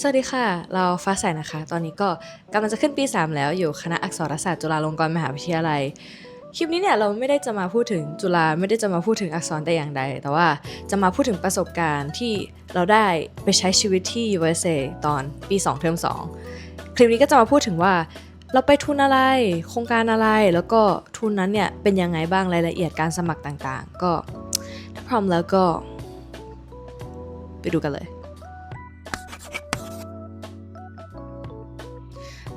สวัสดีค่ะ เราฟ้าใสนะคะ ตอนนี้ก็กำลังจะขึ้นปี 3 แล้วอยู่คณะอักษรศาสตร์จุฬาลงกรณ์มหาวิทยาลัย คลิปนี้เนี่ยเราไม่ได้จะมาพูดถึงจุฬาไม่ได้จะมาพูดถึงอักษรแต่อย่างใด แต่ว่าจะมาพูดถึงประสบการณ์ที่เราได้ไปใช้ชีวิตที่ USA ตอนปี 2 เทอม 2 คลิปนี้ก็จะมาพูดถึงว่าเราไปทุนอะไร โครงการอะไร แล้วก็ทุนนั้นเนี่ยเป็นยังไงบ้างรายละเอียดการสมัครต่างๆ ก็ถ้าพร้อมแล้วก็ ไปดูกันเลย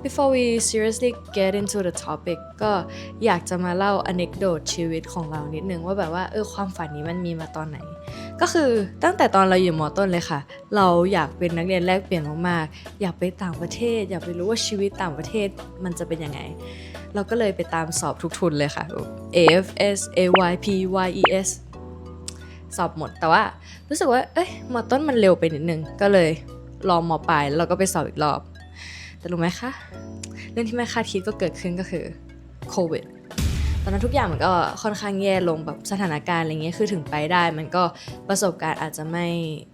Before we seriously get into the topic ก็อยากจะมาเล่า anecdote ชีวิตของเรานิดนึงว่าแบบว่าเออความฝันนี้มันมีมาตอนไหน ก็คือตั้งแต่ตอนเราอยู่มอต้นเลยค่ะ เราอยากเป็นนักเรียนแลกเปลี่ยนมากๆ อยากไปต่างประเทศ อยากไปรู้ว่าชีวิตต่างประเทศมันจะเป็นยังไง เราก็เลยไปตามสอบทุกทุนเลยค่ะ AFS AYP YES สอบหมดแต่ว่ารู้สึกว่าเอ้ยมอต้นมันเร็วไปนิดนึงก็เลยลอมอปลายแล้วเราก็ไปสอบอีกรอบ แต่รู้ไหมคะเรื่องที่ไม่คาดคิดก็เกิดขึ้นก็คือโควิดตอนนั้นทุกอย่างมันก็ค่อนข้างแย่ลงแบบสถานการณ์อะไรเงี้ยคือถึงไปได้ มันก็ประสบการณ์อาจจะไม่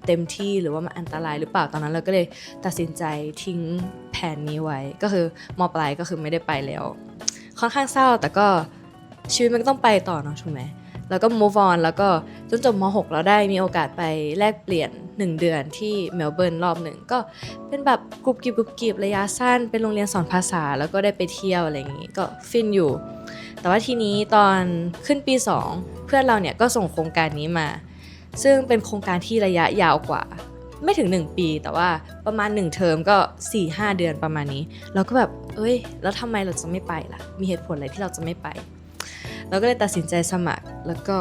เต็มที่หรือว่ามันอันตรายหรือเปล่าตอนนั้นเราก็เลยตัดสินใจทิ้งแผนนี้ไว้ ก็คือมปลายก็คือไม่ได้ไปแล้ว ค่อนข้างเศร้าแต่ก็ชีวิตมันก็ต้องไปต่อเนาะถูกไหม แล้วก็ move on แล้วก็จนจบม .6 เราได้มีโอกาสไปแลกเปลี่ยน 1 เดือนที่เมลเบิร์นรอบหนึ่งก็เป็นแบบกรุบกริบกรุบกริบระยะสั้น เป็นโรงเรียนสอนภาษาแล้วก็ได้ไปเที่ยวอะไรอย่างงี้ก็ฟินอยู่ แต่ว่าทีนี้ตอนขึ้นปี 2 เพื่อนเราเนี่ยก็ส่งโครงการนี้มา ซึ่งเป็นโครงการที่ระยะยาวกว่า ไม่ถึง 1 ปี แต่ว่าประมาณ 1 เทอมก็ 4-5 เดือนประมาณนี้เราก็แบบเอ้ย แล้วทำไมเราจะไม่ไปล่ะ มีเหตุผลอะไรที่เราจะไม่ไป เราก็เลยตัดสินใจสมัคร แล้วก็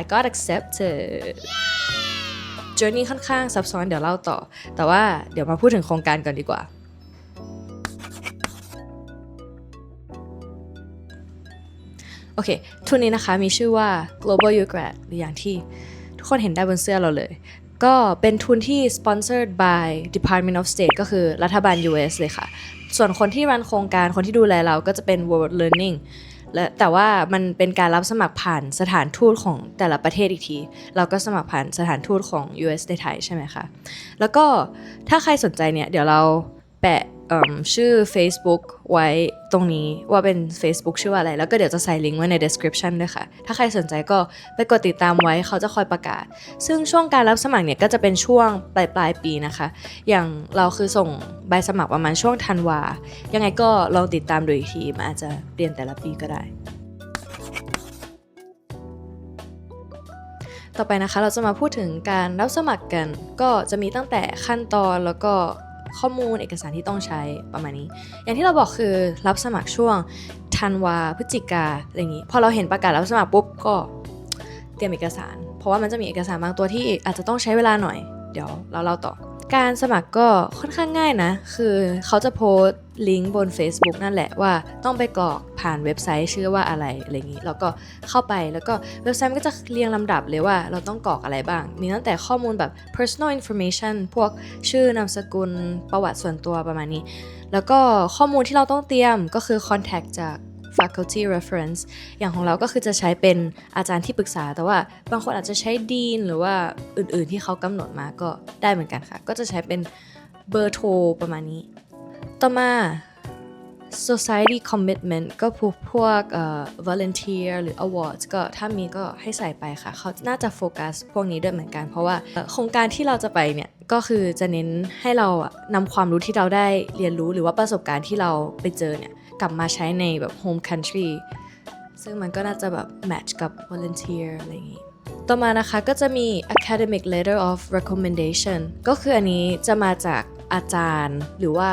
I got accepted journey ค่อนข้างซับซ้อนเดี๋ยวเล่าต่อ แต่ว่าเดี๋ยวมาพูดถึงโครงการก่อนดีกว่า โอเค ทุนนี้นะคะมีชื่อว่า Global y o u Grad หรืออย่างที่ทุกคนเห็นได้บนเสื้อเราเลย ก็เป็นทุนที่ sponsored by Department of State ก็คือรัฐบาล US เลยค่ะ ส่วนคนที่รันโครงการคนที่ดูแลเราก็จะเป็น World Learning และแต่ว่ามันเป็นการรับสมัครผ่านสถานทูตของแต่ละประเทศอีกที เราก็สมัครผ่านสถานทูตของ US ในไทยใช่ไหมคะ แล้วก็ถ้าใครสนใจเนี่ย เดี๋ยวเราแปะ ชื่อ Facebook ไว้ตรงนี้ว่าเป็น Facebook ชื่อว่าอะไร แล้วก็เดี๋ยวจะใส่ลิงก์ไว้ใน description ด้วยค่ะ ถ้าใครสนใจก็ไปกดติดตามไว้เขาจะคอยประกาศ ซึ่งช่วงการรับสมัครเนี่ยก็จะเป็นช่วงปลายปลายปีนะคะ อย่างเราคือส่งใบสมัครประมาณช่วงธันวา ยังไงก็ลองติดตามดูอีกทีมันอาจจะเปลี่ยนแต่ละปีก็ได้ ต่อไปนะคะเราจะมาพูดถึงการรับสมัครกัน ก็จะมีตั้งแต่ขั้นตอนแล้วก็ ข้อมูลเอกสารที่ต้องใช้ประมาณนี้ อย่างที่เราบอกคือรับสมัครช่วงธันวาพฤศจิกาอะไรอย่างนี้พอเราเห็นประกาศรับสมัครปุ๊บก็เตรียมเอกสาร เพราะว่ามันจะมีเอกสารบางตัวที่อาจจะต้องใช้เวลาหน่อย เดี๋ยวเราเล่าต่อ การสมัครก็ค่อนข้างง่ายนะ คือเขาจะโพสต์ ลิงก์บน Facebook นั่นแหละว่าต้องไปกรอกผ่านเว็บไซต์ชื่อว่าอะไรอะไรอย่างนี้แล้วก็เข้าไปแล้วก็เว็บไซต์มันก็จะเรียงลำดับเลยว่าเราต้องกรอกอะไรบ้าง มีตั้งแต่ข้อมูลแบบ personal information พวกชื่อนามสกุลประวัติส่วนตัวประมาณนี้ แล้วก็ข้อมูลที่เราต้องเตรียมก็คือ contact จาก faculty reference อย่างของเราก็คือจะใช้เป็นอาจารย์ที่ปรึกษา แต่ว่าบางคนอาจจะใช้ดีนหรือว่าอื่นๆที่เขากำหนดมาก็ได้เหมือนกันค่ะ ก็จะใช้เป็นเบอร์โทรประมาณนี้ ต่อมา society commitment ก็พวกพวกเอ่อ volunteer หรือ awards ก็ถ้ามีก็ให้ใส่ไปค่ะ เขาน่าจะโฟกัสพวกนี้ด้วยเหมือนกัน เพราะว่าโครงการที่เราจะไปเนี่ย ก็คือจะเน้นให้เราอะนำความรู้ที่เราได้เรียนรู้หรือว่าประสบการณ์ที่เราไปเจอเนี่ย กลับมาใช้ในแบบ home country ซึ่งมันก็น่าจะแบบ match กับ volunteer อะไรอย่างงี้ ต่อมานะคะก็จะมี academic letter of recommendation ก็คืออันนี้จะมาจากอาจารย์หรือว่า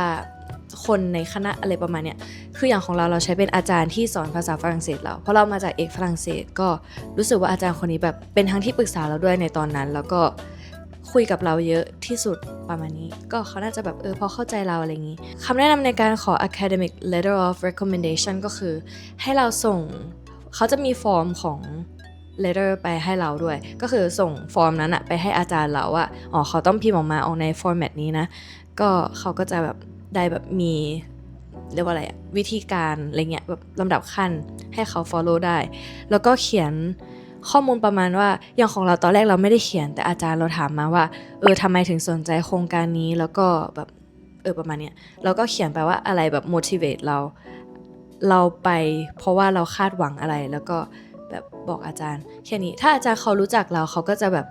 คนในคณะอะไรประมาณเนี้ยคืออย่างของเราเราใช้เป็นอาจารย์ที่สอนภาษาฝรั่งเศสเราเพราะเรามาจากเอกฝรั่งเศสก็รู้สึกว่าอาจารย์คนนี้แบบเป็นทั้งที่ปรึกษาเราด้วยในตอนนั้น แล้วก็คุยกับเราเยอะที่สุดประมาณนี้ ก็เขาน่าจะแบบเออพอเข้าใจเราอะไรอย่างนี้คำแนะนำในการขอ academic letter of recommendation ก็คือ ให้เราส่งเขาจะมีฟอร์มของ letter ไปให้เราด้วย ก็คือส่งฟอร์มนั้นอะไปให้อาจารย์เราว่าอ๋อเขาต้องพิมพ์ออกมาออกใน format นี้นะ ก็เขาก็จะแบบ ได้แบบมีเรียกว่าอะไรอะวิธีการอะไรเงี้ยแบบลำดับขั้นให้เขา follow ได้ แล้วก็เขียนข้อมูลประมาณว่าอย่างของเราตอนแรกเราไม่ได้เขียน แต่อาจารย์เราถามมาว่า เออทำไมถึงสนใจโครงการนี้แล้วก็แบบเออประมาณเนี้ยเราก็เขียนไปว่าอะไรแบบ motivate เราเราไปเพราะว่าเราคาดหวังอะไรแล้วก็แบบบอกอาจารย์แค่นี้ถ้าอาจารย์เขารู้จักเราเขาก็จะแบบ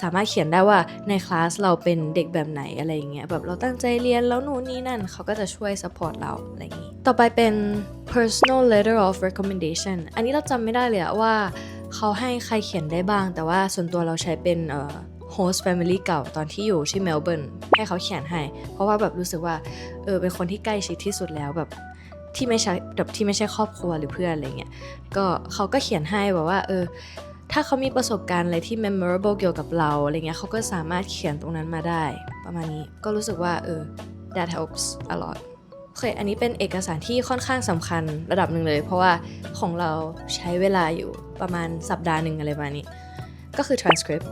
สามารถเขียนได้ว่าในคลาสเราเป็นเด็กแบบไหนอะไรอย่างเงี้ยแบบเราตั้งใจเรียนแล้วนู่นนี่นั่นเขาก็จะช่วย support เราอะไรอย่างงี้ต่อไปเป็น personal letter of recommendation อันนี้เราจำไม่ได้เลยว่าเขาให้ใครเขียนได้บ้าง แต่ว่าส่วนตัวเราใช้เป็นเอ่อ host family เก่าตอนที่อยู่ที่เมลเบิร์นให้เขาเขียนให้ เพราะว่าแบบรู้สึกว่าเออเป็นคนที่ใกล้ชิดที่สุดแล้วแบบที่ไม่ใช่แบบที่ไม่ใช่ครอบครัวหรือเพื่อนอะไรเงี้ยก็เขาก็เขียนให้แบบว่าเออ ถ้าเขามีประสบการณ์อะไรที่ memorable เกี่ยวกับเราอะไรเงี้ยเขาก็สามารถเขียนตรงนั้นมาได้ ประมาณนี้ก็รู้สึกว่าเออ that helps a lot โอเค อันนี้เป็นเอกสารที่ค่อนข้างสำคัญระดับหนึ่งเลย เพราะว่าของเราใช้เวลาอยู่ประมาณสัปดาห์หนึ่งอะไรประมาณนี้ ก็คือ transcript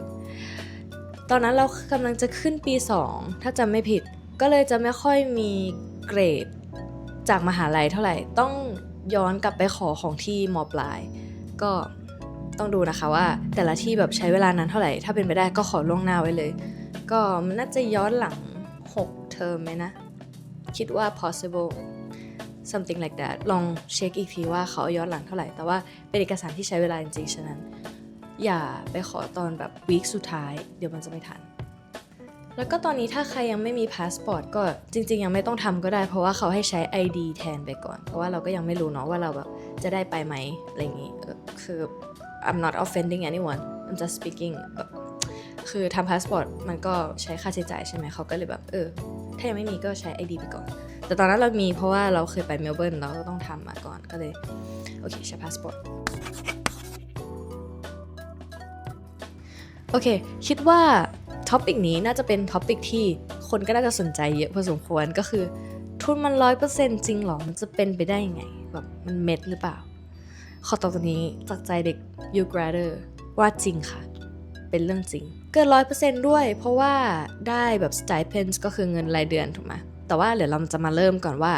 ตอนนั้นเรากำลังจะขึ้นปี 2 ถ้าจำไม่ผิด ก็เลยจะไม่ค่อยมีเกรดจากมหาลัยเท่าไหร่ ต้องย้อนกลับไปขอของที่มปลาย ก็ ต้องดูนะคะว่าแต่ละที่แบบใช้เวลานานเท่าไหร่ ถ้าเป็นไปได้ก็ขอล่วงหน้าไว้เลย ก็มันน่าจะย้อนหลัง 6 เทอมไหมนะ คิดว่า possible something like that ลองเช็คอีกทีว่าเขาย้อนหลังเท่าไหร่ แต่ว่าเป็นเอกสารที่ใช้เวลาจริงๆ ฉะนั้น อย่าไปขอตอนแบบวีคสุดท้าย เดี๋ยวมันจะไม่ทัน แล้วก็ตอนนี้ถ้าใครยังไม่มีพาสปอร์ตก็จริง ๆ ยังไม่ต้องทำก็ได้ เพราะว่าเขาให้ใช้ ID แทนไปก่อน เพราะว่าเราก็ยังไม่รู้เนาะว่าเราแบบจะได้ไปไหมอะไรอย่างงี้คือ I'm not offending anyone I'm just speaking แบบคือทำพาสปอร์ตมันก็ใช้ค่าใช้จ่ายใช่ไหมเขาก็เลยแบบเออ ถ้ายังไม่มีก็ใช้ ID ไปก่อน แต่ตอนนั้นเรามีเพราะว่าเราเคยไปเมลเบิร์นเราก็ต้องทำมาก่อนก็เลย โอเค ใช้พาสปอร์ตโอเค คิดว่าท็อปิกนี้น่าจะเป็นท็อปิกที่คนก็น่าจะสนใจเยอะพอสมควรก็คือ ทุนมันร้อยเปอร์เซ็นต์จริงหรอ มันจะเป็นไปได้ยังไงแบบมันเม็ดหรือเปล่า ขอตอบตัวนี้จากใจเด็ก you grader ว่าจริงค่ะ เป็นเรื่องจริง เกินร้อยเปอร์เซนต์ด้วย เพราะว่าได้แบบ stipends ก็คือเงินรายเดือนถูกไหมแต่ว่าเดี๋ยวเราจะมาเริ่มก่อนว่า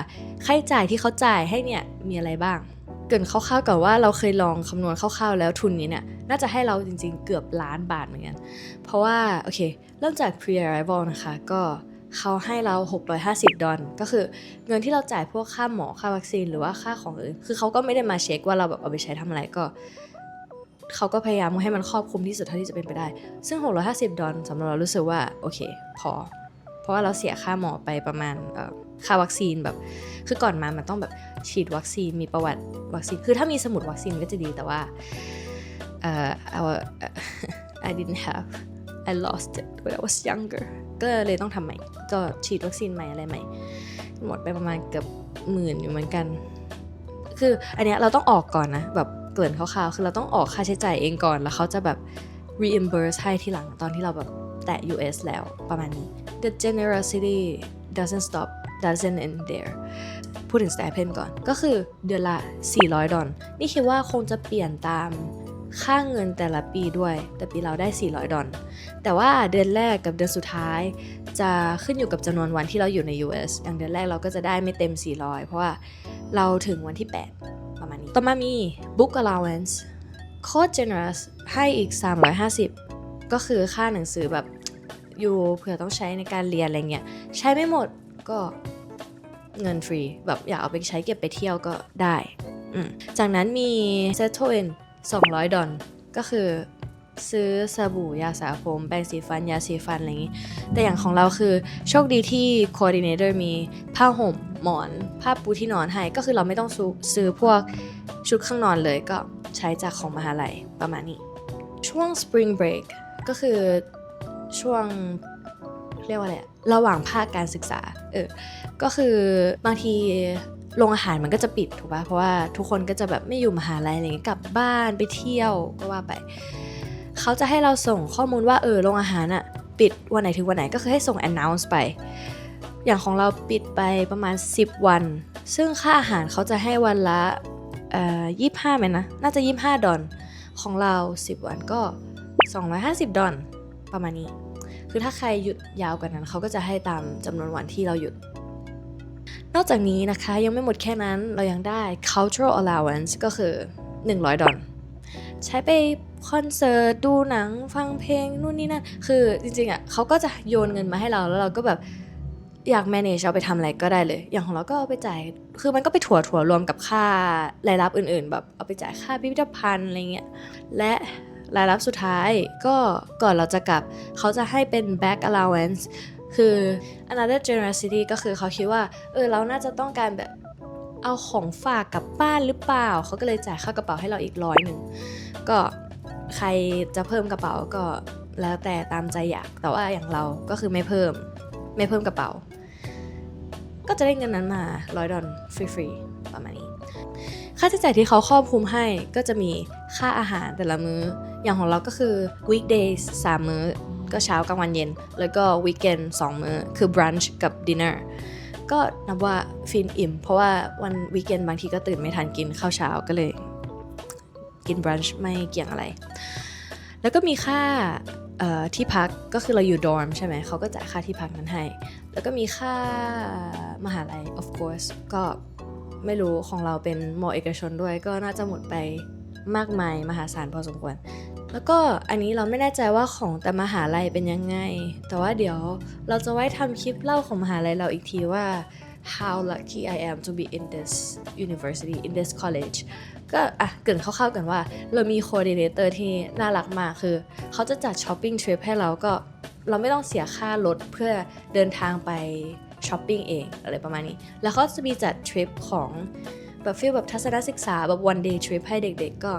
ค่าใช้จ่ายที่เขาจ่ายให้เนี่ยมีอะไรบ้าง เกินคร่าวๆก่อนว่าเราเคยลองคำนวณคร่าวๆแล้วทุนนี้เนี่ยน่าจะให้เราจริงๆเกือบล้านบาทเหมือนกัน เพราะว่า โอเค เริ่มจาก pre-arrival นะคะ ก็เขาให้เรา 650 ดอลก็คือเงินที่เราจ่ายพวกค่าหมอค่าวัคซีนหรือว่าค่าของอื่น คือเขาก็ไม่ได้มาเช็คว่าเราแบบเอาไปใช้ทำอะไรก็ เขาก็พยายามให้มันครอบคลุมที่สุดเท่าที่จะเป็นไปได้ ซึ่ง 650 ดอลสำหรับเรารู้สึกว่า โอเค พอ เพราะว่าเราเสียค่าหมอไปประมาณค่าวัคซีนแบบ คือก่อนมามันต้องแบบฉีดวัคซีนมีประวัติวัคซีน คือถ้ามีสมุดวัคซีนก็จะดีแต่ว่าเอ่อ I didn't have I lost it when I was younger ก็เลยต้องทำใหม่ ก็ฉีดวัคซีนใหม่อะไรใหม่ หมดไปประมาณเกือบหมื่นอยู่เหมือนกัน คืออันเนี้ยเราต้องออกก่อนนะแบบเกริ่นคร่าวๆคือเราต้องออกค่าใช้จ่ายเองก่อน แล้วเขาจะแบบ reimburse ให้ทีหลังตอนที่เราแบบแตะ US แล้วประมาณนี้ the generosity doesn't stop doesn't end there พูดถึง stipend ก่อน ก็คือเดือนละ 400 ดอลนี่คิดว่าคงจะเปลี่ยนตามค่าเงินแต่ละปีด้วย แต่ปีเราได้ 400 ดอลแต่ว่าเดือนแรกกับเดือนสุดท้าย จะขึ้นอยู่กับจำนวนวันที่เราอยู่ใน US อย่างเดือนแรกเราก็จะได้ไม่เต็ม 400 เพราะว่าเราถึงวันที่ 8 ต่อมามี book allowance โคตร generous ให้อีก 350 ก็คือค่าหนังสือแบบอยู่เผื่อต้องใช้ในการเรียนอะไรเงี้ย ใช้ไม่หมดก็เงินฟรี แบบอยากเอาไปใช้เก็บไปเที่ยวก็ได้ จากนั้นมี settle in 200 ดอลก็คือ ซื้อสบู่ยาสระผมแปรงสีฟันยาสีฟันอะไรอย่างนี้ แต่อย่างของเราคือโชคดีที่ coordinator มีผ้าห่มหมอนผ้าปูที่นอนให้ ก็คือเราไม่ต้องซื้อพวกชุดข้างนอนเลยก็ใช้จากของมหาลัยประมาณนี้ ช่วง spring break ก็คือช่วงเรียกว่าอะไรระหว่างภาคการศึกษา เออ ก็คือบางทีโรงอาหารมันก็จะปิดถูกป่ะ เพราะว่าทุกคนก็จะแบบไม่อยู่มหาลัยอะไรเงี้ยกลับบ้านไปเที่ยวก็ว่าไป เขาจะให้เราส่งข้อมูลว่าเออโรงอาหารอะปิดวันไหนถึงวันไหนก็คือให้ส่ง announce ไป อย่างของเราปิดไปประมาณ 10 วัน ซึ่งค่าอาหารเขาจะให้วันละยี่ห้าไหมนะ น่าจะ25ดอลของเรา 10 วันก็ 250 ดอลประมาณนี้ คือถ้าใครหยุดยาวกว่านั้น เขาก็จะให้ตามจำนวนวันที่เราหยุด นอกจากนี้นะคะยังไม่หมดแค่นั้นเรายังได้ cultural allowance ก็คือ 100 ดอลใช้ไป คอนเสิร์ตดูหนังฟังเพลงนู่นนี่นั่นคือจริงๆอะเขาก็จะโยนเงินมาให้เราแล้วเราก็แบบอยาก manage เอาไปทำอะไรก็ได้เลย อย่างของเราก็เอาไปจ่าย คือมันก็ไปถั่วถั่วรวมกับค่ารายรับอื่นๆ แบบเอาไปจ่ายค่าพิพิธภัณฑ์อะไรเงี้ย และรายรับสุดท้ายก็ก่อนเราจะกลับ เขาจะให้เป็น back allowance คือ another generosity ก็คือเขาคิดว่า เออเราน่าจะต้องการแบบเอาของฝากกลับบ้านหรือเปล่า เขาก็เลยจ่ายค่ากระเป๋าให้เราอีกร้อยหนึ่ง ก็ ใครจะเพิ่มกระเป๋าก็แล้วแต่ตามใจอยาก แต่ว่าอย่างเราก็คือไม่เพิ่ม ไม่เพิ่มกระเป๋า ก็จะได้เงินนั้นมาร้อยดอลฟรีๆประมาณนี้ ค่าใช้จ่ายที่เขาครอบคลุมให้ก็จะมีค่าอาหารแต่ละมื้อ อย่างของเราก็คือ weekdays 3มื้อ ก็เช้ากลางวันเย็น แล้วก็ weekend 2มื้อ คือ brunch กับ dinner ก็นับว่าฟินอิ่ม เพราะว่าวัน weekend บางทีก็ตื่นไม่ทันกินข้าวเช้าก็เลย กิน brunch ไม่เกี่ยงอะไร แล้วก็มีค่าที่พักก็คือเราอยู่ดอร์มใช่ไหมเขาก็จ่ายค่าที่พักนั้นให้ แล้วก็มีค่ามหาลัย of course ก็ไม่รู้ของเราเป็นมอเอกชนด้วย ก็น่าจะหมดไปมากมายมหาศาลพอสมควร แล้วก็อันนี้เราไม่แน่ใจว่าของแต่มหาลัยเป็นยังไง แต่ว่าเดี๋ยวเราจะไว้ทำคลิปเล่าของมหาลัยเราอีกทีว่า how lucky I am to be in this university in this college ก็อะเกินคร่าวๆกันว่า เรามี coordinator ที่น่ารักมากคือ เขาจะจัดช้อปปิ้งทริปให้เราก็เราไม่ต้องเสียค่ารถเพื่อเดินทางไปช้อปปิ้งเองอะไรประมาณนี้ แล้วเขาจะมีจัดทริปของแบบฟีลแบบทัศนศึกษาแบบ one day trip ให้เด็กๆก็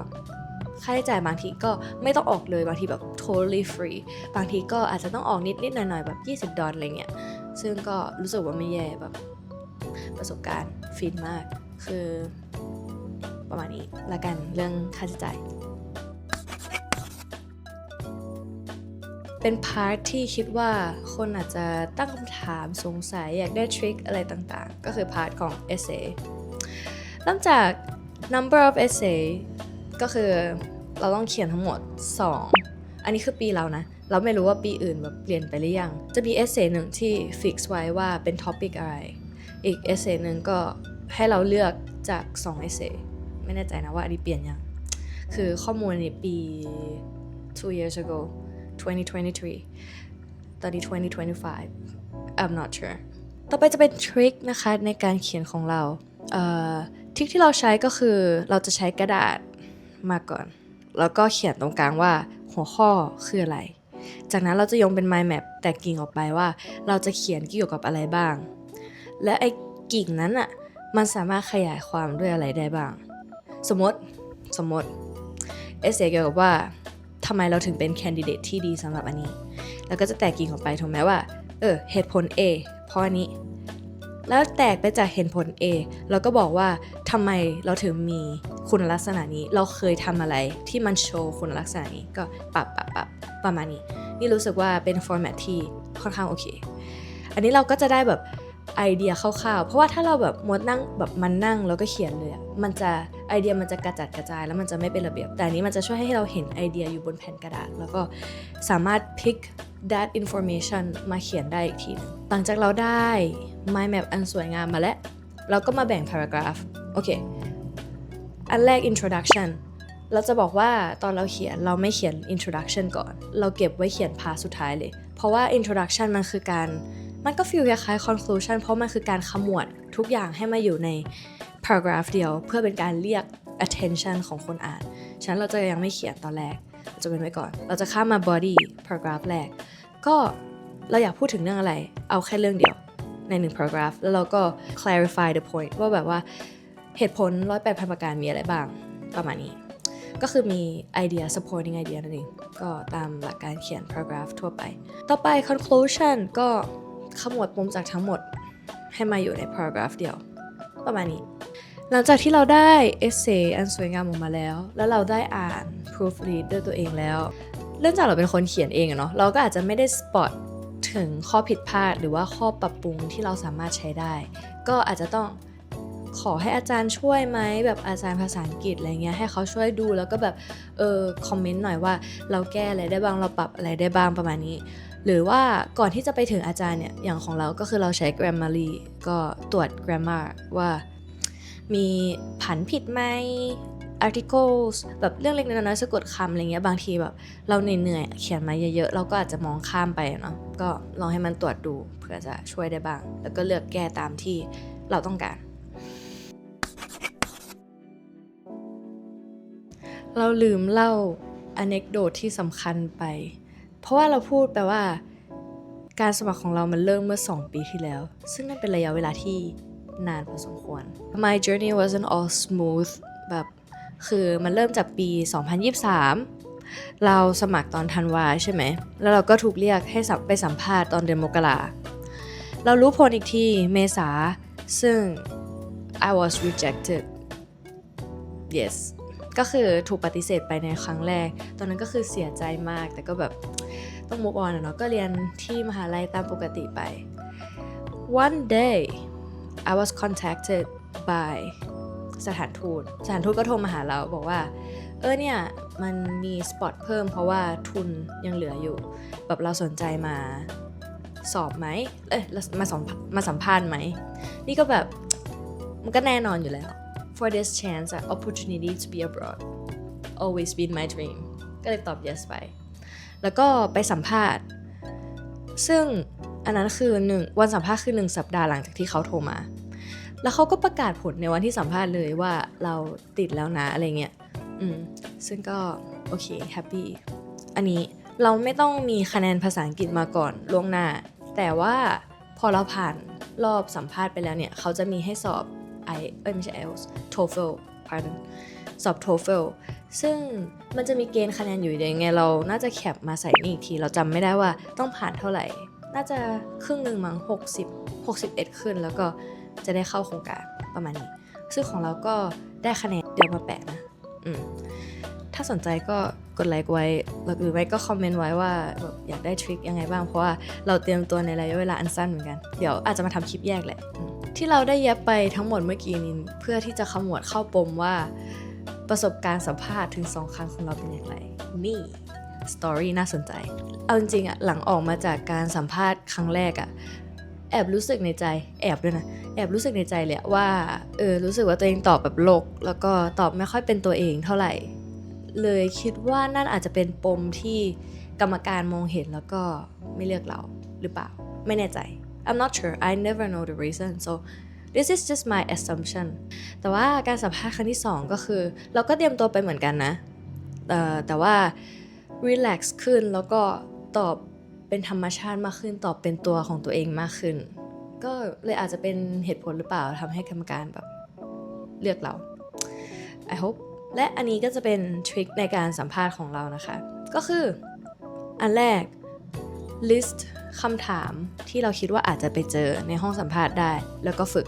ค่าใช้จ่ายบางทีก็ไม่ต้องออกเลยบางทีแบบ totally free บางทีก็อาจจะต้องออกนิดๆหน่อยๆแบบ 20 ดอลอะไรเงี้ย ซึ่งก็รู้สึกว่าไม่แย่แบบ ประสบการณ์ฟินมาก คือประมาณนี้ละกันเรื่องค่าใช้จ่าย เป็นพาร์ทที่คิดว่าคนอาจจะตั้งคำถามสงสัยอยากได้ทริคอะไรต่างๆ ก็คือพาร์ทของ essay เริ่มจาก number of essay ก็คือเราต้องเขียนทั้งหมด 2 อันนี้คือปีเรานะ เราไม่รู้ว่าปีอื่นแบบเปลี่ยนไปหรือยัง จะมี essay หนึ่งที่ fix ไว้ว่าเป็น topic อะไร อีก essay หนึ่งก็ให้เราเลือกจาก2 essay ไม่แน่ใจนะว่าอันนี้เปลี่ยนยัง คือข้อมูลในปี two years ago 2023 ตอนนี้ 2025 I'm not sure ต่อไปจะเป็นทริคนะคะในการเขียนของเราเทริคที่เราใช้ก็คือเราจะใช้กระดาษมาก่อน แล้วก็เขียนตรงกลางว่าหัวข้อคืออะไร จากนั้นเราจะยงเป็น mind map แตกกิ่งออกไปว่าเราจะเขียนเกี่ยวกับอะไรบ้าง และไอ้กิ่งนั้นอะมันสามารถขยายความด้วยอะไรได้บ้าง สมมติสมมติเอเซเกี่ยวกับว่าทำไมเราถึงเป็นแคนดิเดตที่ดีสำหรับอันนี้ แล้วก็จะแตกกิ่งออกไปถูกไหมว่า เออเหตุผล A เพราะอันนี้ แล้วแตกไปจากเหตุผล A แล้วก็บอกว่าทำไมเราถึงมีคุณลักษณะนี้ เราเคยทำอะไรที่มันโชว์คุณลักษณะนี้ ก็ปรับปรับปรับประมาณนี้ นี่รู้สึกว่าเป็นฟอร์แมตที่ค่อนข้างโอเค อันนี้เราก็จะได้แบบ ไอเดียคร่าวๆ เพราะว่าถ้าเราแบบมดนั่งแบบมันนั่งแล้วก็เขียนเลยอะมันจะไอเดียมันจะกระจัดกระจายแล้วมันจะไม่เป็นระเบียบ แต่นี้มันจะช่วยให้เราเห็นไอเดียอยู่บนแผ่นกระดาษ แล้วก็สามารถ pick that information มาเขียนได้อีกทีหนึงหลังจากเราได้ mind map อันสวยงามมาแล้ว เราก็มาแบ่ง paragraph โอเค อันแรก introduction เราจะบอกว่าตอนเราเขียนเราไม่เขียน introduction ก่อน เราเก็บไว้เขียนพาสุดท้ายเลย เพราะว่า introduction มันคือการ มันก็ฟีลคล้ายๆ conclusion เพราะมันคือการขมวดทุกอย่างให้มาอยู่ใน paragraph เดียว เพื่อเป็นการเรียก attention ของคนอ่าน ฉะนั้นเราจะยังไม่เขียนตอนแรกเราจะเป็นไว้ก่อน เราจะข้ามมา body paragraph แรก ก็เราอยากพูดถึงเรื่องอะไร เอาแค่เรื่องเดียวในหนึ่ง paragraph แล้วเราก็ clarify the point ว่าแบบว่าเหตุผลร้อยแปดพันประการมีอะไรบ้าง ประมาณนี้ ก็คือมีไอเดีย supporting idea นั่นเอง ก็ตามหลักการเขียน paragraph ทั่วไป ต่อไป conclusion ก็ ขมวดปมจากทั้งหมดให้มาอยู่ใน paragraph เดียว ประมาณนี้ หลังจากที่เราได้เอเซอันสวยงามออกมาแล้ว แล้วเราได้อ่าน proofread ด้วยตัวเองแล้วเนื่องจากเราเป็นคนเขียนเองอะเนาะเราก็อาจจะไม่ได้ spot ถึงข้อผิดพลาดหรือว่าข้อปรับปรุงที่เราสามารถใช้ได้ ก็อาจจะต้อง ขอให้อาจารย์ช่วยไหมแบบอาจารย์ภาษาอังกฤษอะไรเงี้ยให้เขาช่วยดูแล้วก็แบบเออคอมเมนต์หน่อยว่าเราแก้อะไรได้บ้างเราปรับอะไรได้บ้างประมาณนี้ หรือว่าก่อนที่จะไปถึงอาจารย์เนี่ยอย่างของเราก็คือเราใช้ Grammarly ก็ตรวจ grammar ว่ามีผันผิดไหม articles แบบเรื่องเล็กน้อยสะกดคำอะไรเงี้ยบางทีแบบ เราเหนื่อยๆเขียนมาเยอะๆ เราก็อาจจะมองข้ามไปเนาะก็ลองให้มันตรวจดูเผื่อจะช่วยได้บ้าง แล้วก็เลือกแก้ตามที่เราต้องการ เราลืมเล่าอเนกโดตที่สำคัญไป เพราะว่าเราพูดไปว่า การสมัครของเรามันเริ่มเมื่อ 2 ปีที่แล้ว ซึ่งนั่นเป็นระยะเวลาที่นานพอสมควร My journey wasn't all smooth แบบคือมันเริ่มจากปี 2023 เราสมัครตอนธันวาใช่ไหม แล้วเราก็ถูกเรียกให้ไปสัมภาษณ์ตอนเดือนมกราเรารู้ผลอีกทีเมษา ซึ่ง I was rejected yes ก็คือถูกปฏิเสธไปในครั้งแรก ตอนนั้นก็คือเสียใจมาก แต่ก็แบบต้อง move on อะเนาะก็เรียนที่มหาลัยตามปกติไป one day I was contacted by สถานทูต สถานทูตก็โทรมาหาเราบอกว่า เออเนี่ย มันมีสปอตเพิ่มเพราะว่าทุนยังเหลืออยู่ แบบเราสนใจมาสอบไหม เอ้ยมาสัมมาสัมภาษณ์ไหม นี่ก็แบบ มันก็แน่นอนอยู่แล้ว for this chance a opportunity to be abroad always been my dream ก็เลยตอบ yes ไป แล้วก็ไปสัมภาษณ์ ซึ่งอันนั้นคือหนึ่งวันสัมภาษณ์คือหนึ่งสัปดาห์หลังจากที่เขาโทรมา แล้วเขาก็ประกาศผลในวันที่สัมภาษณ์เลยว่าเราติดแล้วนะอะไรเงี้ย อืม ซึ่งก็โอเคแฮปปี้ อันนี้เราไม่ต้องมีคะแนนภาษาอังกฤษมาก่อนล่วงหน้า แต่ว่าพอเราผ่านรอบสัมภาษณ์ไปแล้วเนี่ย เขาจะมีให้สอบ I เอ้ยไม่ใช่ IELTS TOEFL pardon สอบ TOEFL ซึ่งมันจะมีเกณฑ์คะแนนอยู่ยังไงเราน่าจะแคปมาใส่นี่อีกที เราจำไม่ได้ว่าต้องผ่านเท่าไหร่ น่าจะครึ่งหนึ่งมั้ง60 61 ขึ้น แล้วก็จะได้เข้าโครงการประมาณนี้ ซึ่งของเราก็ได้คะแนนเดียวมาแปะนะอืมถ้าสนใจก็กดไลค์ไว้หรือไว้ก็คอมเมนต์ไว้ว่าแบบอยากได้ทริคยังไงบ้าง เพราะว่าเราเตรียมตัวในระยะเวลาอันสั้นเหมือนกัน เดี๋ยวอาจจะมาทำคลิปแยกแหละอืม ที่เราได้เย็บไปทั้งหมดเมื่อกี้นี้เพื่อที่จะขมวดเข้าปมว่า ประสบการณ์สัมภาษณ์ถึงสองครั้งของเราเป็นอย่างไร นี่สตอรี่น่าสนใจ เอาจริงๆอะหลังออกมาจากการสัมภาษณ์ครั้งแรกอะแอบรู้สึกในใจ แอบด้วยนะ แอบรู้สึกในใจเลยว่า เออ รู้สึกว่าตัวเองตอบแบบโลก แล้วก็ตอบไม่ค่อยเป็นตัวเองเท่าไหร่ เลยคิดว่านั่นอาจจะเป็นปมที่กรรมการมองเห็นแล้วก็ไม่เลือกเราหรือเปล่า ไม่แน่ใจ I'm not sure I never know the reason so this is just my assumption แต่ว่าการสัมภาษณ์ครั้งที่ 2 ก็คือ เราก็เตรียมตัวไปเหมือนกันนะแต่ว่า relax ขึ้นแล้วก็ตอบเป็นธรรมชาติมากขึ้น ตอบเป็นตัวของตัวเองมากขึ้น ก็เลยอาจจะเป็นเหตุผลหรือเปล่าทำให้กรรมการแบบเลือกเรา I hope และอันนี้ก็จะเป็นทริคในการสัมภาษณ์ของเรานะคะ ก็คือ อันแรก list คำถามที่เราคิดว่าอาจจะไปเจอในห้องสัมภาษณ์ได้ แล้วก็ฝึก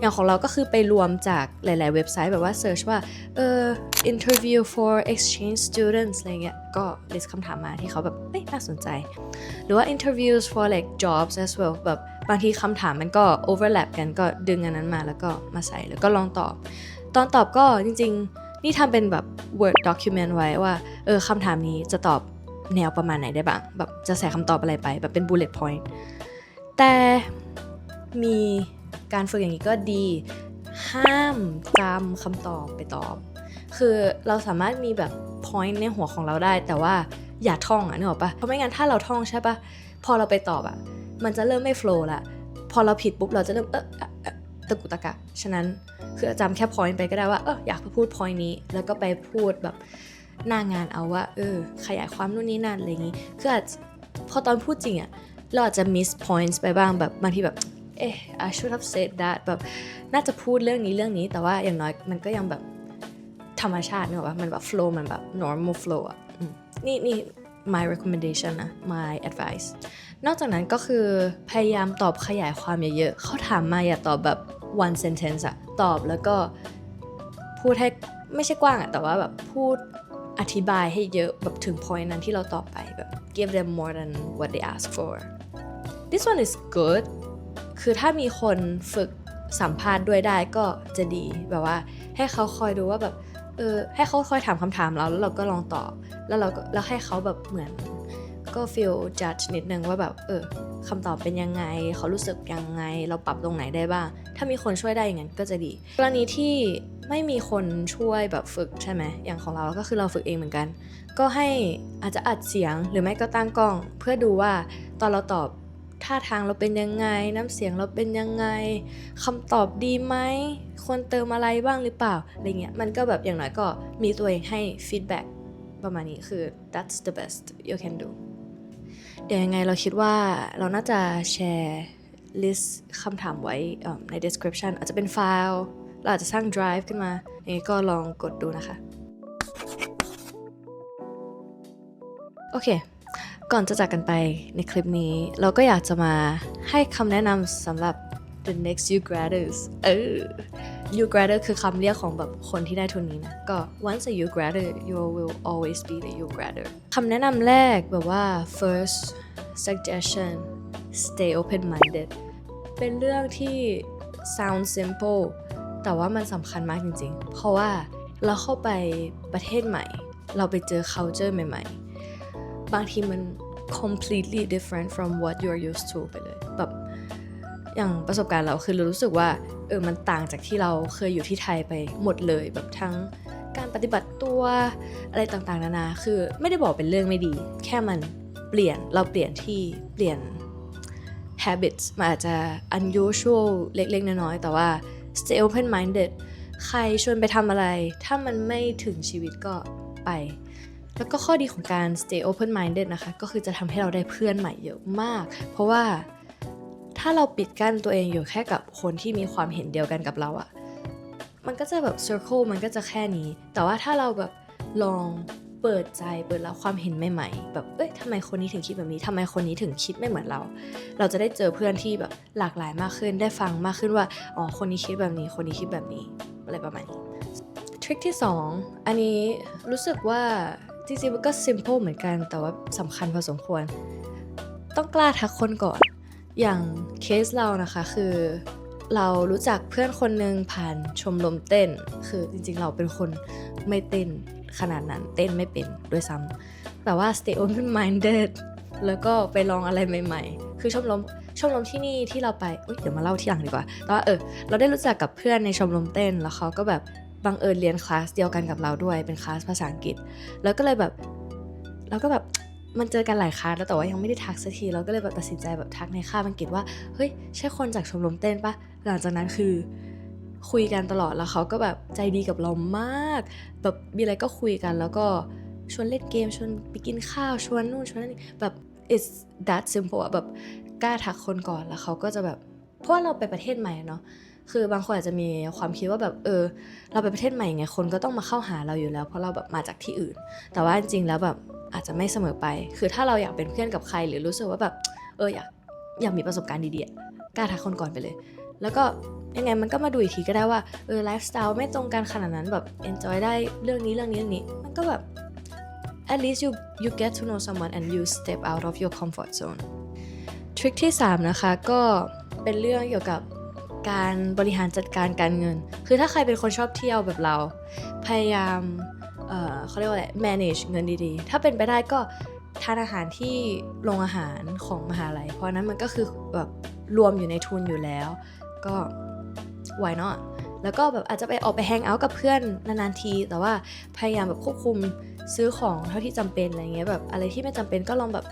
อย่างของเราก็คือไปรวมจากหลาย ๆ เว็บไซต์แบบว่า search ว่าเออ interview for exchange students อะไรเงี้ยก็ list คำถามมาที่เขาแบบเอ้ยน่าสนใจ หรือว่า interviews for like jobs as well แบบบางทีคำถามมันก็ overlap กันก็ดึงอันนั้นมาแล้วก็มาใส่แล้วก็ลองตอบ ตอนตอบก็จริง ๆ นี่ทำเป็นแบบ word document ไว้ว่าเออคำถามนี้จะตอบ แนวประมาณไหนได้บ้างแบบจะใส่คำตอบอะไรไป แบบเป็น bullet point แต่มีการฝึกอย่างนี้ก็ดี ห้ามจำคำตอบไปตอบ คือเราสามารถมีแบบ point ในหัวของเราได้ แต่ว่าอย่าท่องอะนึกออกปะเพราะไม่งั้นถ้าเราท่องใช่ปะพอเราไปตอบอะ มันจะเริ่มไม่ flow ละพอเราผิดปุ๊บเราจะเริ่มเออเอ่อเอ่อตะกุตะกะ ฉะนั้นคือจำแค่ point ไปก็ได้ว่าเอออยากพูด point นี้ แล้วก็ไปพูดแบบ หน้างานเอาว่า เออ ขยายความนู่นนี่นั่นอะไรอย่างงี้ คืออาจพอตอนพูดจริงอะเราอาจจะ miss points ไปบ้างแบบบางทีแบบ เอ๊ะ I should have said that แบบน่าจะพูดเรื่องนี้เรื่องนี้ แต่ว่าอย่างน้อยมันก็ยังแบบธรรมชาติเนอะว่ามันแบบ flow มันแบบ normal flow อะนี่นี่ my recommendation นะ my advice นอกจากนั้นก็คือพยายามตอบขยายความเยอะๆเขาถามมาอย่าตอบแบบ one sentence อะตอบแล้วก็พูดให้ไม่ใช่กว้างอะแต่ว่าแบบพูด อธิบายให้เยอะแบบถึง point นั้นที่เราตอบไปแบบ give them more than what they ask for this one is good คือถ้ามีคนฝึกสัมภาษณ์ด้วยได้ก็จะดีแบบว่า ให้เขาคอยดูว่าแบบเออให้เขาคอยถามคำถามเราแล้วเราก็ลองตอบแล้วเราก็แล้วให้เขาแบบเหมือนก็ feel judge นิดนึงว่าแบบเออคำตอบเป็นยังไง เขารู้สึกยังไง เราปรับตรงไหนได้บ้าง ถ้ามีคนช่วยได้อย่างนั้นก็จะดีกรณีที่ ไม่มีคนช่วยแบบฝึกใช่ไหมอย่างของเราก็คือเราฝึกเองเหมือนกัน ก็ให้อาจจะอัดเสียงหรือไม่ก็ตั้งกล้อง เพื่อดูว่าตอนเราตอบท่าทางเราเป็นยังไง น้ำเสียงเราเป็นยังไงคำตอบดีไหมควรเติมอะไรบ้างหรือเปล่าอะไรเงี้ยมันก็แบบอย่างน้อยก็มีตัวเองให้ฟีดแบ็กประมาณนี้คือ that's the best you can do เดี๋ยวยังไงเราคิดว่าเราน่าจะแชร์ list คำถามไว้ใน description อาจจะเป็นไฟล์ เราอาจจะสร้าง drive ขึ้นมาอย่างนี้ก็ลองกดดูนะคะ โอเค ก่อนจะจากกันไปในคลิปนี้ เราก็อยากจะมาให้คำแนะนำสำหรับ the next you graders เออ you grader คือคำเรียกของแบบคนที่ได้ทุนนี้นะ ก็ once a you grader you will always be the you grader คำแนะนำแรกแบบว่า first suggestion stay open minded เป็นเรื่องที่ sound simple แต่ว่ามันสำคัญมากจริงๆ เพราะว่าเราเข้าไปประเทศใหม่ เราไปเจอ culture ใหม่ๆ บางทีมัน completely different from what you're used to ไปเลยแบบอย่างประสบการณ์เราคือเรารู้สึกว่าเออมันต่างจากที่เราเคยอยู่ที่ไทยไปหมดเลยแบบทั้งการปฏิบัติตัวอะไรต่างๆนานาคือไม่ได้บอกเป็นเรื่องไม่ดี แค่มันเปลี่ยนเราเปลี่ยนที่เปลี่ยน habits มันอาจจะ unusual เล็กๆ น้อยๆแต่ว่า stay open minded ใครชวนไปทำอะไร ถ้ามันไม่ถึงชีวิตก็ไป แล้วก็ข้อดีของการ stay open minded นะคะ ก็คือจะทำให้เราได้เพื่อนใหม่เยอะมาก เพราะว่าถ้าเราปิดกั้นตัวเองอยู่แค่กับคนที่มีความเห็นเดียวกันกับเราอะมันก็จะแบบ circle มันก็จะแค่นี้ แต่ว่าถ้าเราแบบลอง เปิดใจเปิดรับความเห็นใหม่ๆ แบบเอ้ยทำไมคนนี้ถึงคิดแบบนี้ทำไมคนนี้ถึงคิดไม่เหมือนเรา เราจะได้เจอเพื่อนที่แบบหลากหลายมากขึ้นได้ฟังมากขึ้นว่าอ๋อคนนี้คิดแบบนี้ คนนี้คิดแบบนี้อะไรประมาณนี้ทริคที่ 2 อันนี้รู้สึกว่าจริงๆมันก็ simple เหมือนกันแต่ว่าสำคัญพอสมควร ต้องกล้าทักคนก่อน อย่างเคสเรานะคะคือเรารู้จักเพื่อนคนหนึ่งผ่านชมรมเต้น คือจริงๆเราเป็นคนไม่เต้น ขนาดนั้นเต้นไม่เป็นด้วยซ้ำแต่ว่า stay open minded แล้วก็ไปลองอะไรใหม่ ๆ คือชมรมชมรมที่นี่ที่เราไปเดี๋ยวมาเล่าที่หลังดีกว่าแต่ว่าเออเราได้รู้จักกับเพื่อนในชมรมเต้นแล้วเขาก็แบบบังเอิญเรียนคลาสเดียวกันกับเราด้วยเป็นคลาสภาษาอังกฤษ แล้วก็เลยแบบเราก็แบบมันเจอกันหลายคลาสแล้วแต่ว่ายังไม่ได้ทักสักทีเราก็เลยแบบตัดสินใจแบบทักในคาบอังกฤษว่าเฮ้ยใช่คนจากชมรมเต้นปะหลังจากนั้นคือ คุยกันตลอดแล้วเขาก็แบบใจดีกับเรามาก แบบมีอะไรก็คุยกันแล้วก็ชวนเล่นเกมชวนไปกินข้าวชวนนู่นชวนนี่แบบ it's that simple แบบกล้าทักคนก่อนแล้วเขาก็จะแบบ เพราะว่าเราไปประเทศใหม่เนาะคือบางคนอาจจะมีความคิดว่าแบบเออ เราไปประเทศใหม่ไงคนก็ต้องมาเข้าหาเราอยู่แล้ว เพราะเราแบบมาจากที่อื่น แต่ว่าจริงๆแล้วแบบอาจจะไม่เสมอไป คือถ้าเราอยากเป็นเพื่อนกับใครหรือรู้สึกว่าแบบเอออยากอยากมีประสบการณ์ดีๆกล้าทักคนก่อนไปเลย แล้วก็ ยังไงมันก็มาดูอีกทีก็ได้ว่าเออไลฟ์สไตล์ไม่ตรงกันขนาดนั้นแบบ enjoy ได้เรื่องนี้เรื่องนี้เรื่องนี้ มันก็แบบ at least you you get to know someone and you step out of your comfort zone ทริคที่ 3 นะคะ ก็เป็นเรื่องเกี่ยวกับการบริหารจัดการการเงิน คือถ้าใครเป็นคนชอบเที่ยวแบบเรา พยายามเอ่อเขาเรียกว่าอะไร manage เงินดีๆ ถ้าเป็นไปได้ก็ทานอาหารที่โรงอาหารของมหาลัย เพราะนั้นมันก็คือแบบรวมอยู่ในทุนอยู่แล้ว ก็ why not แล้วก็แบบอาจจะไปออกไปแฮงเอาท์กับเพื่อนนานๆที แต่ว่าพยายามแบบควบคุมซื้อของเท่าที่จำเป็นอะไรเงี้ยแบบอะไรที่ไม่จำเป็นก็ลองแบบ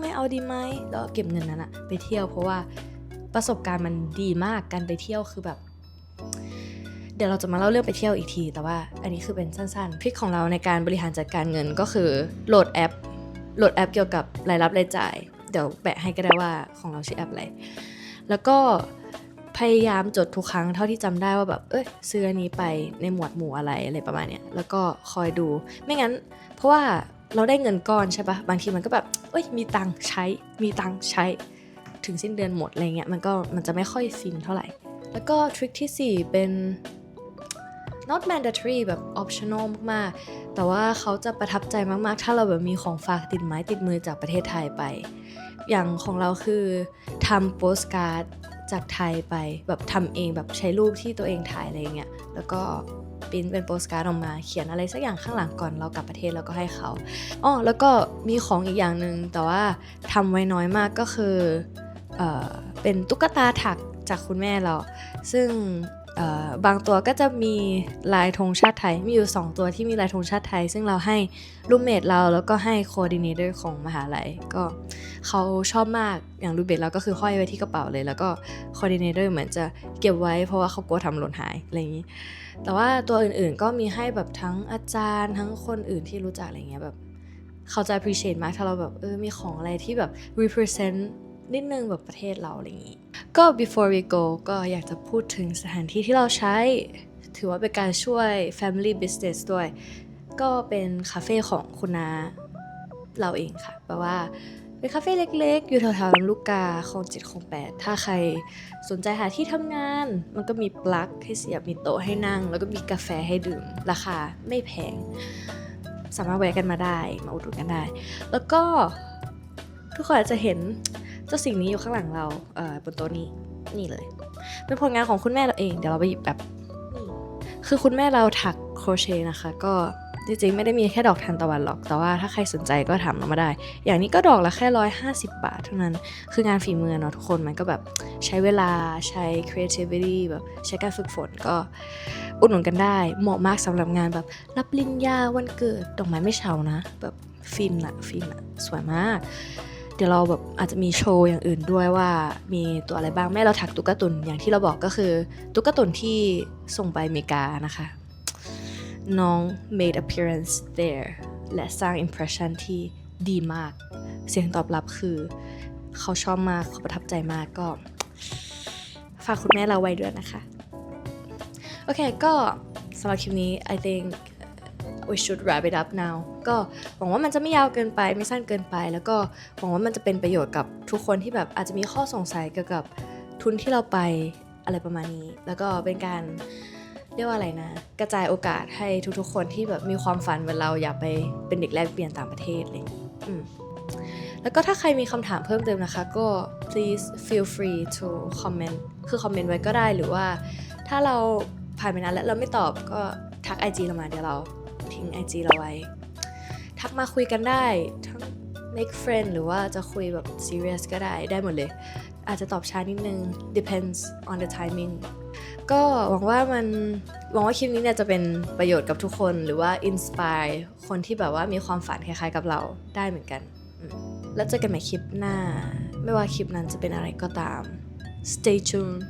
ไม่เอาดีไหมแล้วเก็บเงินนั้นอะไปเที่ยวเพราะว่าประสบการณ์มันดีมากการไปเที่ยวคือแบบ เดี๋ยวเราจะมาเล่าเรื่องไปเที่ยวอีกที แต่ว่าอันนี้คือเป็นสั้นๆทริคของเราในการบริหารจัดการเงินก็คือโหลดแอปโหลดแอปเกี่ยวกับรายรับรายจ่าย เดี๋ยวแปะให้ก็ได้ว่าของเราชื่อแอปอะไรแล้วก็ พยายามจดทุกครั้งเท่าที่จำได้ว่าแบบเอ้ยซื้ออันนี้ไปในหมวดหมู่อะไรอะไรประมาณเนี้ยแล้วก็คอยดูไม่งั้น เพราะว่าเราได้เงินก้อนใช่ปะบางทีมันก็แบบเอ้ยมีตังค์ใช้มีตังค์ใช้ ถึงสิ้นเดือนหมดอะไรเงี้ยมันก็มันจะไม่ค่อยฟินเท่าไหร่ แล้วก็ทริคที่ 4 เป็น not mandatory แบบ optional มากๆ แต่ว่าเขาจะประทับใจมากๆ ถ้าเราแบบมีของฝากติดไม้ติดมือจากประเทศไทยไป อย่างของเราคือทำโปสการ์ด จากไทยไปแบบทำเองแบบใช้รูปที่ตัวเองถ่ายอะไรเงี้ยแล้วก็ปริ้นเป็นโปสการ์ดออกมาเขียนอะไรสักอย่างข้างหลังก่อนเรากลับประเทศแล้วก็ให้เขาอ๋อแล้วก็มีของอีกอย่างหนึ่งแต่ว่าทำไว้น้อยมากก็คือเออเป็นตุ๊กตาถักจากคุณแม่เรา ซึ่ง บางตัวก็จะมีลายธงชาติไทย มีอยู่ 2 ตัวที่มีลายธงชาติไทย ซึ่งเราให้รูมเมทเราแล้วก็ให้โคดิเนเตอร์ของมหาลัยก็เขาชอบมากอย่างรูมเมทเราก็คือห้อยไว้ที่กระเป๋าเลย แล้วก็โคดิเนเตอร์เหมือนจะเก็บไว้เพราะว่าเขากลัวทำหล่นหายอะไรอย่างนี้ แต่ว่าตัวอื่นๆก็มีให้แบบทั้งอาจารย์ทั้งคนอื่นที่รู้จักอะไรเงี้ยแบบเขาจะ appreciate มากถ้าเราแบบเออมีของอะไรที่แบบ represent นิดนึงแบบประเทศเราอะไรอย่างนี้ ก็ before we go ก็อยากจะพูดถึงสถานที่ที่เราใช้ ถือว่าเป็นการช่วย family business ด้วย ก็เป็นคาเฟ่ของคุณนาเราเองค่ะแปลว่าเป็นคาเฟ่เล็กๆ อยู่แถวๆลำลูกกาของจิตของแปดถ้าใครสนใจหาที่ทำงาน มันก็มีปลั๊กให้เสียบมีโต๊ะให้นั่ง แล้วก็มีกาแฟให้ดื่ม ราคาไม่แพง สามารถแวะกันมาได้ มาอุดหนุนกันได้ แล้วก็ทุกคนอาจจะเห็น เจ้าสิ่งนี้อยู่ข้างหลังเราเอ่อบนโต๊ะนี้นี่เลย เป็นผลงานของคุณแม่เราเอง เดี๋ยวเราไปหยิบแบบนี่คือคุณแม่เราถักโครเชต์นะคะ ก็จริงๆ ไม่ได้มีแค่ดอกทานตะวันหรอก แต่ว่าถ้าใครสนใจก็ถามเรามาได้ อย่างนี้ก็ดอกละแค่ร้อยห้าสิบบาทเท่านั้น คืองานฝีมือเนาะทุกคน มันก็แบบใช้เวลาใช้ creativity แบบใช้การฝึกฝนก็อุดหนุนกันได้ เหมาะมากสำหรับงานแบบรับปริญญาวันเกิดดอกไม้ไม่เฉานะ แบบฟินอะฟินอะสวยมาก เดี๋ยวเราแบบอาจจะมีโชว์อย่างอื่นด้วยว่ามีตัวอะไรบ้างแม่เราถักตุ๊กตุนอย่างที่เราบอกก็คือ ตุ๊กตุนที่ส่งไปอเมริกานะคะ น้อง made appearance there และสร้าง impression ที่ดีมาก เสียงตอบรับคือ เขาชอบมากเขาประทับใจมากก็ฝากคุณแม่เราไว้ด้วยนะคะ โอเคก็สำหรับคลิปนี้ I think we should wrap it up now ก็หวังว่ามันจะไม่ยาวเกินไปไม่สั้นเกินไป แล้วก็หวังว่ามันจะเป็นประโยชน์กับทุกคนที่แบบอาจจะมีข้อสงสัยเกี่ยวกับทุนที่เราไปอะไรประมาณนี้ แล้วก็เป็นการเรียกว่าอะไรนะ กระจายโอกาสให้ทุกๆ คนที่แบบมีความฝันเหมือนเราอยากไปเป็นเด็กแลกเปลี่ยนต่างประเทศอะไรอย่างนี้อืมแล้วก็ถ้าใครมีคำถามเพิ่มเติมนะคะก็ please feel free to comment คือคอมเมนต์ไว้ก็ได้หรือว่า ถ้าเราผ่านไปนานแล้วเราไม่ตอบก็ทัก IG เรามาเดี๋ยวเรา ทิ้ง IG เราไว้ ทักมาคุยกันได้ทั้ง make friend หรือว่าจะคุยแบบ serious ก็ได้ได้หมดเลย อาจจะตอบช้านิดนึง depends on the timing ก็หวังว่ามันหวังว่าคลิปนี้เนี่ยจะเป็นประโยชน์กับทุกคนหรือว่า inspire คนที่แบบว่ามีความฝันคล้ายๆกับเราได้เหมือนกัน แล้วเจอกันใหม่คลิปหน้า ไม่ว่าคลิปนั้นจะเป็นอะไรก็ตาม stay tuned